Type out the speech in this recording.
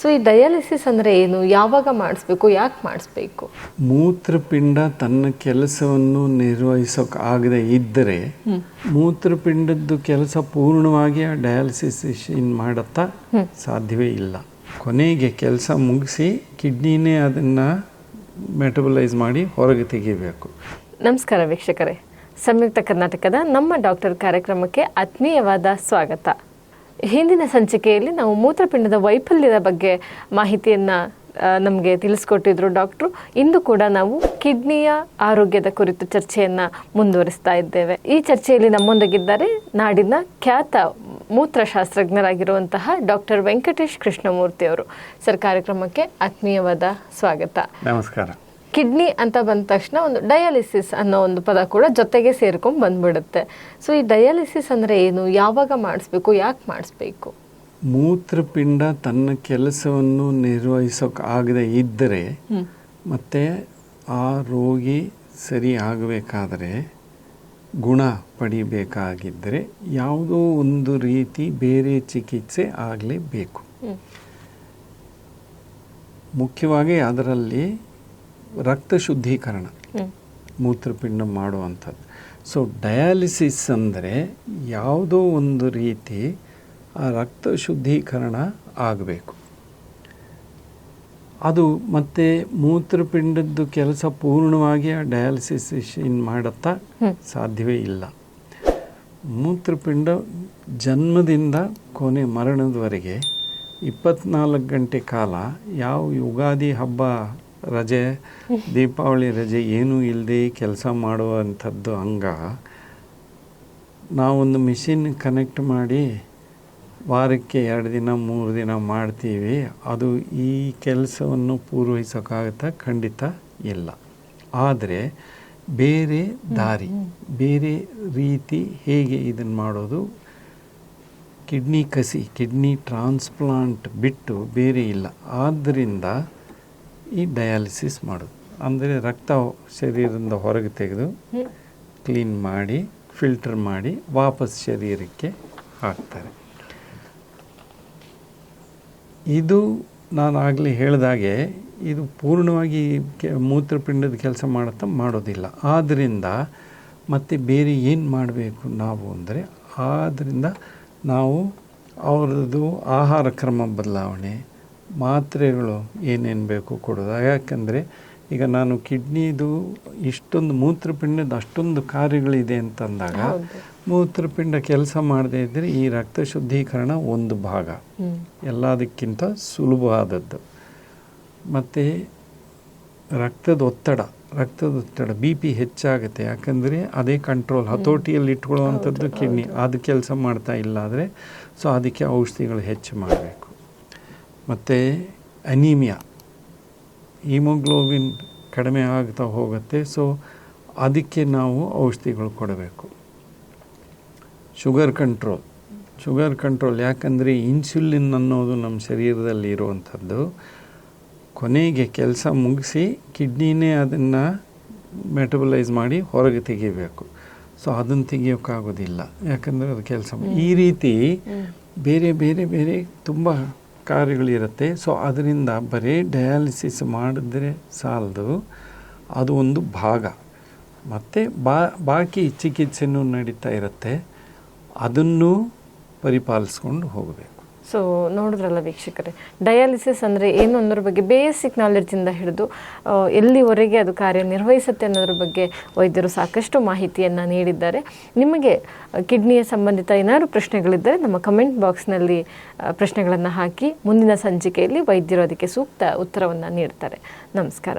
So ಈ dialysis ಅಂದರೆ ಏನು? ಯಾವಾಗ ಮಾಡಿಸ್ಬೇಕು? ಯಾಕೆ ಮಾಡಿಸ್ಬೇಕು? ಮೂತ್ರಪಿಂಡ ತನ್ನ ಕೆಲಸವನ್ನು ನಿರ್ವಹಿಸೋಕೆ ಆಗದೆ ಇದ್ದರೆ ಮೂತ್ರಪಿಂಡದ್ದು ಕೆಲಸ ಪೂರ್ಣವಾಗಿ ಆ ಡಯಾಲಿಸಿಸ್ ಇನ್ ಮಾಡುತ್ತಾ ಸಾಧ್ಯವೇ ಇಲ್ಲ. ಕೊನೆಗೆ ಕೆಲಸ ಮುಗಿಸಿ ಕಿಡ್ನಿನೇ ಅದನ್ನು ಮೆಟಬಲೈಸ್ ಮಾಡಿ ಹೊರಗೆ ತೆಗಿಬೇಕು. ನಮಸ್ಕಾರ ವೀಕ್ಷಕರೇ. ಸಂಯುಕ್ತ ಕರ್ನಾಟಕದ ನಮ್ಮ ಡಾಕ್ಟರ್ ಕಾರ್ಯಕ್ರಮಕ್ಕೆ ಆತ್ಮೀಯವಾದ ಸ್ವಾಗತ. ಹಿಂದಿನ ಸಂಚಿಕೆಯಲ್ಲಿ ನಾವು ಮೂತ್ರಪಿಂಡದ ವೈಫಲ್ಯದ ಬಗ್ಗೆ ಮಾಹಿತಿಯನ್ನು ನಮಗೆ ತಿಳಿಸ್ಕೊಟ್ಟಿದ್ರು ಡಾಕ್ಟ್ರು. ಇಂದು ಕೂಡ ನಾವು ಕಿಡ್ನಿಯ ಆರೋಗ್ಯದ ಕುರಿತು ಚರ್ಚೆಯನ್ನು ಮುಂದುವರಿಸ್ತಾ ಇದ್ದೇವೆ. ಈ ಚರ್ಚೆಯಲ್ಲಿ ನಮ್ಮೊಂದಿಗಿದ್ದಾರೆ ನಾಡಿನ ಖ್ಯಾತ ಮೂತ್ರಶಾಸ್ತ್ರಜ್ಞರಾಗಿರುವಂತಹ ಡಾಕ್ಟರ್ ವೆಂಕಟೇಶ್ ಕೃಷ್ಣಮೂರ್ತಿ ಅವರು ಸರ್, ಕಾರ್ಯಕ್ರಮಕ್ಕೆ ಆತ್ಮೀಯವಾದ ಸ್ವಾಗತ. ನಮಸ್ಕಾರ. ಕಿಡ್ನಿ ಅಂತ ಬಂದ ತಕ್ಷಣ ಒಂದು ಡಯಾಲಿಸಿಸ್ ಅನ್ನೋ ಒಂದು ಪದ ಕೂಡ ಜೊತೆಗೆ ಸೇರ್ಕೊಂಡು ಬಂದ್ಬಿಡುತ್ತೆ. ಸೊ ಈ ಡಯಾಲಿಸಿಸ್ ಅಂದರೆ ಏನು? ಯಾವಾಗ ಮಾಡಿಸ್ಬೇಕು? ಯಾಕೆ ಮಾಡಿಸ್ಬೇಕು? ಮೂತ್ರಪಿಂಡ ತನ್ನ ಕೆಲಸವನ್ನು ನಿರ್ವಹಿಸೋಕೆ ಆಗದೆ ಇದ್ದರೆ ಮತ್ತು ಆ ರೋಗಿ ಸರಿ ಆಗಬೇಕಾದರೆ ಗುಣ ಪಡಿಬೇಕಾಗಿದ್ದರೆ ಯಾವುದೋ ಒಂದು ರೀತಿ ಬೇರೆ ಚಿಕಿತ್ಸೆ ಆಗಲೇಬೇಕು. ಮುಖ್ಯವಾಗಿ ಅದರಲ್ಲಿ ರಕ್ತ ಶುದ್ಧೀಕರಣ. ಮೂತ್ರಪಿಂಡ ಮಾಡುವಂಥದ್ದು. ಸೊ ಡಯಾಲಿಸಿಸ್ ಅಂದರೆ ಯಾವುದೋ ಒಂದು ರೀತಿ ಆ ರಕ್ತ ಶುದ್ಧೀಕರಣ ಆಗಬೇಕು. ಅದು ಮತ್ತೆ ಮೂತ್ರಪಿಂಡದ್ದು ಕೆಲಸ ಪೂರ್ಣವಾಗಿ ಆ ಡಯಾಲಿಸಿಸ್ ಇನ್ ಮಾಡುತ್ತಾ ಸಾಧ್ಯವೇ ಇಲ್ಲ. ಮೂತ್ರಪಿಂಡ ಜನ್ಮದಿಂದ ಕೊನೆ ಮರಣದವರೆಗೆ ಇಪ್ಪತ್ನಾಲ್ಕು ಗಂಟೆ ಕಾಲ ಯಾವ ಯುಗಾದಿ ಹಬ್ಬ ರಜೆ ದೀಪಾವಳಿ ರಜೆ ಏನೂ ಇಲ್ಲದೆ ಕೆಲಸ ಮಾಡುವಂಥದ್ದು ಅಂಗ ನಾವೊಂದು ಮಿಷಿನ್ ಕನೆಕ್ಟ್ ಮಾಡಿ ವಾರಕ್ಕೆ ಎರಡು ದಿನ ಮೂರು ದಿನ ಮಾಡ್ತೀವಿ. ಅದು ಈ ಕೆಲಸವನ್ನು ಪೂರ್ವಹಿಸೋಕ್ಕಾಗತ್ತಾ ಖಂಡಿತ ಇಲ್ಲ. ಆದರೆ ಬೇರೆ ದಾರಿ ಬೇರೆ ರೀತಿ ಹೇಗೆ ಇದನ್ನು ಮಾಡೋದು? ಕಿಡ್ನಿ ಕಸಿ ಕಿಡ್ನಿ ಟ್ರಾನ್ಸ್ಪ್ಲಾಂಟ್ ಬಿಟ್ಟು ಬೇರೆ ಇಲ್ಲ. ಆದ್ದರಿಂದ ಈ ಡಯಾಲಿಸಿಸ್ ಮಾಡೋದು. ಅಂದರೆ ರಕ್ತ ಶರೀರದಿಂದ ಹೊರಗೆ ತೆಗೆದು ಕ್ಲೀನ್ ಮಾಡಿ ಫಿಲ್ಟರ್ ಮಾಡಿ ವಾಪಸ್ ಶರೀರಕ್ಕೆ ಹಾಕ್ತಾರೆ. ಇದು ನಾನು ಆಗಲೇ ಹೇಳಿದಾಗೆ ಇದು ಪೂರ್ಣವಾಗಿ ಕೆ ಮೂತ್ರಪಿಂಡದ ಕೆಲಸ ಮಾಡುತ್ತಾ ಮಾಡೋದಿಲ್ಲ. ಆದ್ದರಿಂದ ಮತ್ತು ಬೇರೆ ಏನು ಮಾಡಬೇಕು ನಾವು ಅಂದರೆ ಆದ್ದರಿಂದ ನಾವು ಅವ್ರದ್ದು ಆಹಾರ ಕ್ರಮ ಬದಲಾವಣೆ ಮಾತ್ರೆಗಳು ಏನೇನು ಬೇಕು ಕೊಡೋದು. ಯಾಕಂದರೆ ಈಗ ನಾನು ಕಿಡ್ನಿದು ಇಷ್ಟೊಂದು ಮೂತ್ರಪಿಂಡದ ಅಷ್ಟೊಂದು ಕಾರ್ಯಗಳಿದೆ ಅಂತಂದಾಗ ಮೂತ್ರಪಿಂಡ ಕೆಲಸ ಮಾಡದೇ ಇದ್ದರೆ ಈ ರಕ್ತ ಶುದ್ಧೀಕರಣ ಒಂದು ಭಾಗ. ಎಲ್ಲದಕ್ಕಿಂತ ಸುಲಭವಾದದ್ದು. ಮತ್ತು ರಕ್ತದ ಒತ್ತಡ ರಕ್ತದ ಒತ್ತಡ ಬಿ ಪಿ ಹೆಚ್ಚಾಗುತ್ತೆ. ಯಾಕಂದರೆ ಅದೇ ಕಂಟ್ರೋಲ್ ಹತೋಟಿಯಲ್ಲಿ ಇಟ್ಕೊಳ್ಳುವಂಥದ್ದು ಕಿಡ್ನಿ. ಅದು ಕೆಲಸ ಮಾಡ್ತಾ ಇಲ್ಲ ಆದರೆ ಸೊ ಅದಕ್ಕೆ ಔಷಧಿಗಳು ಹೆಚ್ಚು ಮಾಡಬೇಕು. ಮತ್ತು ಅನೀಮಿಯಾ ಹಿಮೋಗ್ಲೋಬಿನ್ ಕಡಿಮೆ ಆಗ್ತಾ ಹೋಗುತ್ತೆ. ಸೊ ಅದಕ್ಕೆ ನಾವು ಔಷಧಿಗಳು ಕೊಡಬೇಕು. ಶುಗರ್ ಕಂಟ್ರೋಲ್ ಶುಗರ್ ಕಂಟ್ರೋಲ್ ಯಾಕಂದರೆ ಇನ್ಸುಲಿನ್ ಅನ್ನೋದು ನಮ್ಮ ಶರೀರದಲ್ಲಿ ಇರುವಂಥದ್ದು. ಕೊನೆಗೆ ಕೆಲಸ ಮುಗಿಸಿ ಕಿಡ್ನಿನೇ ಅದನ್ನು ಮೆಟಬಲೈಸ್ ಮಾಡಿ ಹೊರಗೆ ತೆಗಿಬೇಕು. ಸೊ ಅದನ್ನು ತೆಗಿಯೋಕ್ಕಾಗೋದಿಲ್ಲ. ಯಾಕಂದರೆ ಅದು ಕೆಲಸ ಈ ರೀತಿ ಬೇರೆ ಬೇರೆ ಬೇರೆ ತುಂಬ ಕಾರ್ಯಗಳಿರುತ್ತೆ ಸೊ ಅದರಿಂದ ಬರೀ ಡಯಾಲಿಸಿಸ್ ಮಾಡಿದ್ರೆ ಸಾಲದು. ಅದು ಒಂದು ಭಾಗ. ಮತ್ತು ಬಾ, ಬಾಕಿ ಚಿಕಿತ್ಸೆನೂ ನಡೀತಾ ಇರುತ್ತೆ. ಅದನ್ನು ಪರಿಪಾಲಿಸ್ಕೊಂಡು ಹೋಗಬೇಕು. ಸೊ ನೋಡಿದ್ರಲ್ಲ ವೀಕ್ಷಕರೇ ಡಯಾಲಿಸಿಸ್ ಅಂದರೆ ಏನು ಅನ್ನೋದ್ರ ಬಗ್ಗೆ ಬೇಸಿಕ್ ನಾಲೆಡ್ಜಿಂದ ಹಿಡಿದು ಎಲ್ಲಿವರೆಗೆ ಅದು ಕಾರ್ಯನಿರ್ವಹಿಸುತ್ತೆ ಅನ್ನೋದ್ರ ಬಗ್ಗೆ ವೈದ್ಯರು ಸಾಕಷ್ಟು ಮಾಹಿತಿಯನ್ನು ನೀಡಿದ್ದಾರೆ. ನಿಮಗೆ ಕಿಡ್ನಿಯ ಸಂಬಂಧಿತ ಏನಾದರೂ ಪ್ರಶ್ನೆಗಳಿದ್ದರೆ ನಮ್ಮ ಕಮೆಂಟ್ ಬಾಕ್ಸ್ನಲ್ಲಿ ಪ್ರಶ್ನೆಗಳನ್ನು ಹಾಕಿ ಮುಂದಿನ ಸಂಚಿಕೆಯಲ್ಲಿ ವೈದ್ಯರು ಅದಕ್ಕೆ ಸೂಕ್ತ ಉತ್ತರವನ್ನು ನೀಡ್ತಾರೆ. ನಮಸ್ಕಾರ.